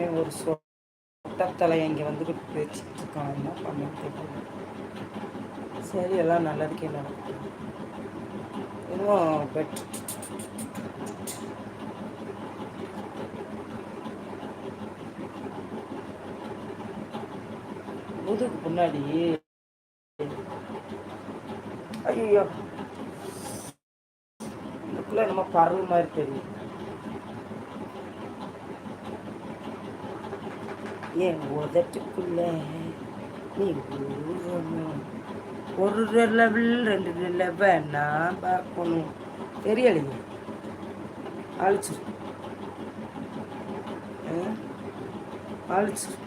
இவன் ஒரு சொட்டத்தலை இங்கே வந்துட்டு பேச்சுட்டு இருக்காங்க என்ன பண்ணிட்டு சரி எல்லாம் நல்லதுக்கே நடக்கும் இன்னும் பெட். முதுகு முன்னாடி. ஐயோ. இதுக்குள்ள நம்ம பறவை மாதிரி தெரியும் என் உதட்டுக்குள்ள நீ ஊறணும். ஒரு லெவல் ரெண்டு லெவல் நான் பார்க்கணும். தெரியலையே? அழிச்சிரு. அழிச்சிரு.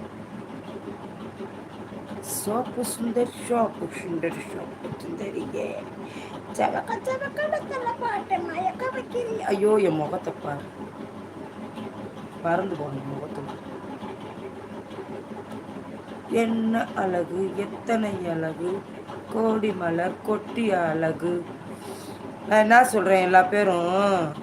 Soap Sundar shop Sundar shop சுந்தரியே. சவக்க சவக்கடத்துல பாட்டு மயக்க வைக்கிறீ ஐயோ என் முகத்தை பாரு. பறந்து போன முகத்தை என்ன அழகு? எத்தனை அழகு? கோடி மலர் கொட்டிய அழகு. நான் என்ன சொல்கிறேன் எல்லா பேரும்.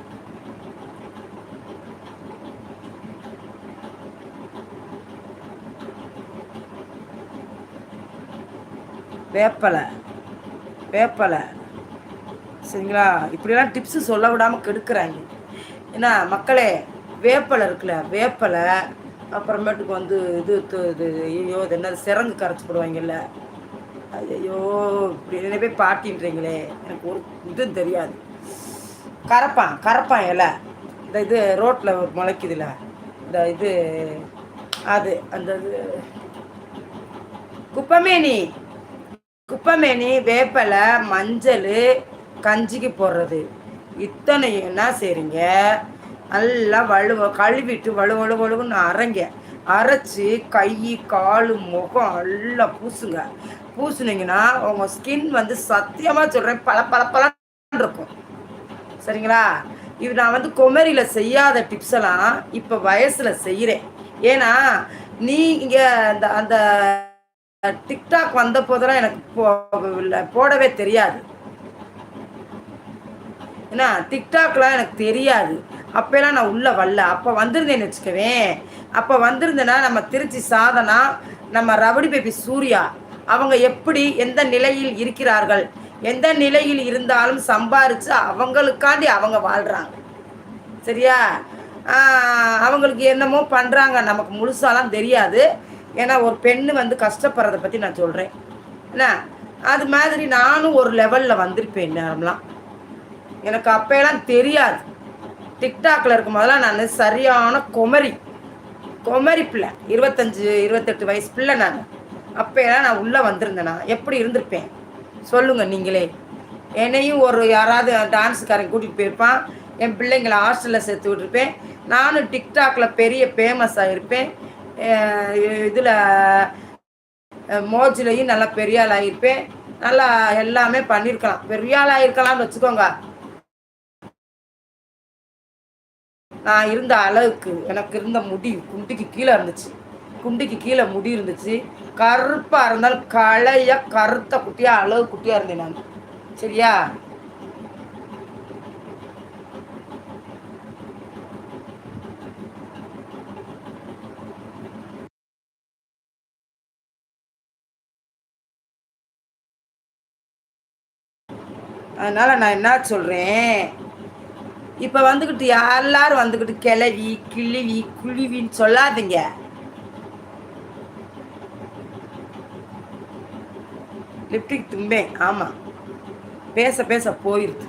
வேப்பலை வேப்பலை. சரிங்களா? இப்படிலாம் டிப்ஸு சொல்ல விடாமல் கெடுக்கிறாங்க. ஏன்னா மக்களே வேப்பலை இருக்குல்ல வேப்பலை அப்புறமேட்டுக்கு வந்து இது இது ஐயோ இது என்ன சிறங்கு கரைச்சி போடுவாங்கல்ல. ஐயோ இப்படி என்ன போய் பாட்டின்றீங்களே. எனக்கு ஒரு இதுவும் தெரியாது. கரப்பான் கரப்பான் இலை. இந்த இது ரோட்டில் முளைக்குதுல. இந்த இது அது அந்த இது. குப்பமேனி குப்பமேனி வேப்பலை மஞ்சள் கஞ்சிக்கு போடுறது. இத்தனையும் என்ன செய்றீங்க? நல்லா வலுவ கழுவிட்டு வலு வலு வலுன்னு அரைங்க. அரைச்சி கை கால் முகம் எல்லாம் பூசுங்க. பூசுனீங்கன்னா உங்கள் ஸ்கின் வந்து சத்தியமாக சொல்கிறேன் பல பல பலன்னு இருக்கும். சரிங்களா? இது நான் வந்து குமரியில் செய்யாத டிப்ஸ் எல்லாம் இப்போ வயசில் செய்கிறேன் ஏன்னா நீங்க அந்த அந்த டிக்டாக் வந்த போதெல்லாம் எனக்கு போ- போடவே தெரியாது. ஏன்னா டிக்டாக்லாம் எனக்கு தெரியாது. அப்போலாம் நான் உள்ளே வரல. அப்போ வந்திருந்தேன்னு வச்சுக்கவேன். அப்போ வந்திருந்தேன்னா நம்ம திருச்சி சாதனா நம்ம ரவுடி பேபி சூர்யா அவங்க எப்படி எந்த நிலையில் இருக்கிறார்கள் எந்த நிலையில் இருந்தாலும் சம்பாரித்து அவங்களுக்காண்டி அவங்க வாழ்கிறாங்க சரியா? அவங்களுக்கு என்னமோ பண்ணுறாங்க நமக்கு முழுசாலாம் தெரியாது. ஏன்னா ஒரு பெண்ணு வந்து கஷ்டப்படுறத பற்றி நான் சொல்கிறேன் என்ன? அது மாதிரி நானும் ஒரு லெவலில் வந்திருப்பேன் நேரம்லாம். எனக்கு அப்போயெல்லாம் தெரியாது. டிக்டாக்ல இருக்கும் போதெல்லாம் நான் சரியான குமரி. குமரி பிள்ளை. இருபத்தஞ்சு இருபத்தெட்டு வயசு பிள்ளை நான். அப்பையெல்லாம் நான் உள்ளே வந்திருந்தேனா. எப்படி இருந்திருப்பேன்? சொல்லுங்க நீங்களே. என்னையும் ஒரு யாராவது டான்ஸுக்காரன் கூட்டிகிட்டு போயிருப்பான். என் பிள்ளைங்களை ஹாஸ்டலில் சேர்த்து விட்டுருப்பேன். நானும் டிக்டாக்ல பெரிய ஃபேமஸ் ஆகிருப்பேன் இதில் மோஜிலையும் நல்லா பெரிய ஆள் ஆகிருப்பேன் நல்லா எல்லாமே பண்ணியிருக்கலாம் பெரிய ஆள் ஆகிருக்கலாம்னு வச்சுக்கோங்க. நான் இருந்த அளவுக்கு எனக்கு இருந்த முடி குண்டிக்கு கீழே இருந்துச்சு. குண்டிக்கு கீழே முடி இருந்துச்சு. கருப்பாக இருந்தாலும் களைய கருத்த குட்டியா அளவு குட்டியா இருந்தேன் நான். சரியா? அதனால நான் என்ன சொல்றேன்? இப்ப வந்துகிட்டு எல்லாரும் வந்துகிட்டு கிளவி கிழிவி குழிவின்னு சொல்லாதீங்க. லிப்டிக் தும்பேன். ஆமா. பேச பேச போயிருது.